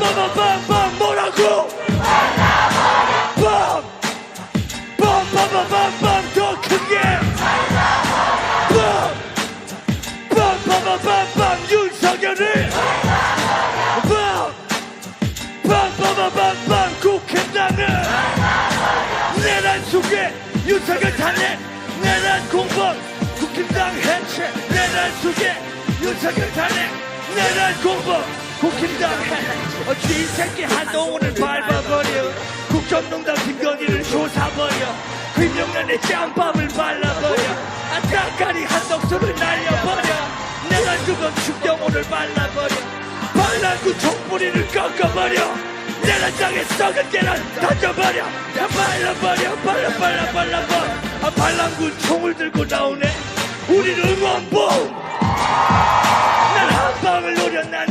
빰빰빰빰빰 뭐라고? 빰! 빰빰빰빰빰 더 크게! 빰! 빰빰빰빰빰 윤석열을! 빰! 빰빰빰빰빰 국힘당을! 내란 속에 윤석열 탄핵 내란 공범 국힘당 해체 내란 속에 윤석열 탄핵 내란 공범 국힘당 해체 어찌 이 새끼 한동훈을 밟아버려. 국정농단 김건희를 조사버려. 김영란의 짬밥을 발라버려. 아따까리 한덕수를 날려버려. 내가 죽은 축경호를 발라버려. 반란군 총뿌리를 꺾어버려. 내란 땅에 썩은 계란 던져버려. 다 발라버려 발라 발라 발라버려 아 반란군 총을 들고 나오네. 우리는 응원봉